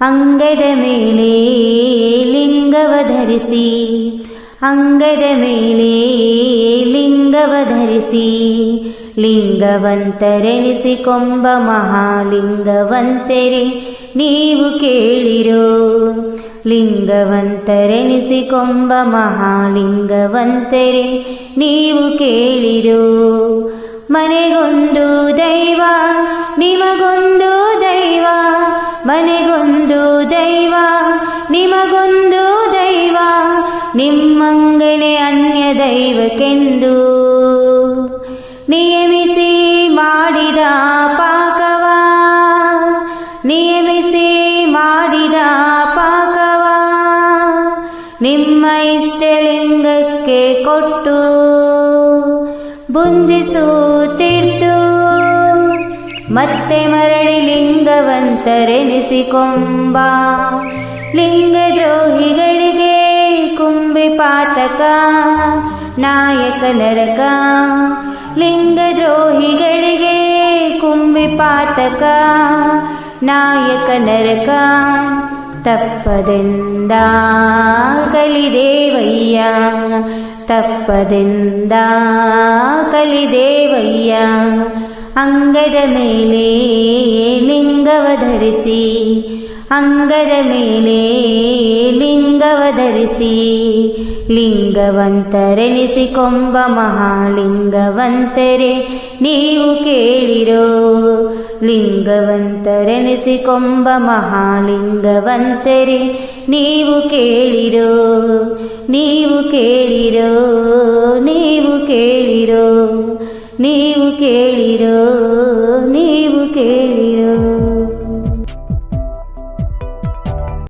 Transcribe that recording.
ಅಂಗದ ಮೇಲೆ ಲಿಂಗವ ಧರಿಸಿ, ಅಂಗದ ಮೇಲೆ ಲಿಂಗವ ಧರಿಸಿ ಲಿಂಗವಂತರೆನಿಸಿಕೊಂಬ ಮಹಾಲಿಂಗವಂತರೆ ನೀವು ಕೇಳಿರೋ ಲಿಂಗವಂತರೆನಿಸಿಕೊಂಬ ಮಹಾಲಿಂಗವಂತರೆ ನೀವು ಕೇಳಿರೋ, ಮನೆಗೊಂದು ದೈವ ನಿಮಗೊಂದು ಮನೆಗೊಂದು ದೈವ, ನಿಮಗೊಂದು ದೈವ, ನಿಮ್ಮಂಗನೆ ಅನ್ಯ ದೈವಕ್ಕೆಂದು ನಿಯಮಿಸಿ ಮಾಡಿದ ಪಾಕವ, ನಿಯಮಿಸಿ ಮಾಡಿದ ಪಾಕವ, ನಿಮ್ಮ ಇಷ್ಟಲಿಂಗಕ್ಕೆ ಕೊಟ್ಟು ಬುಂಜಿಸುತ್ತಿತ್ತು ಮತ್ತೆ ಮರಳಿ ಲಿಂಗವಂತರೆನಿಸಿಕೊಂಬ. ಲಿಂಗದ್ರೋಹಿಗಳಿಗೆ ಕುಂಬಿ ಪಾತಕ, ನಾಯಕ ನರಕ. ಲಿಂಗದ್ರೋಹಿಗಳಿಗೆ ಕುಂಬಿ ಪಾತಕ, ನಾಯಕ ನರಕ. ತಪ್ಪದೆಂದ ಕಲಿದೇವಯ್ಯ ತಪ್ಪದೆಂದ ಕಲಿದೇವಯ್ಯ ಅಂಗದ ಮೇಲೆ ಲಿಂಗವ ಧರಿಸಿ, ಅಂಗದ ಮೇಲೆ ಲಿಂಗವ ಧರಿಸಿ ಲಿಂಗವಂತರೆನಿಸಿಕೊಂಬ ಮಹಾಲಿಂಗವಂತರೆ ನೀವು ಕೇಳಿರೋ ಲಿಂಗವಂತರೆನಿಸಿಕೊಂಬ ಮಹಾಲಿಂಗವಂತರೆ ನೀವು ಕೇಳಿರೋ ನೀವು ಕೇಳಿರೋ ನೀವು ಕೇಳಿರೋ. ನೀವು ಕೇಳಿರೋ ನೀವು ಕೇಳಿರೋ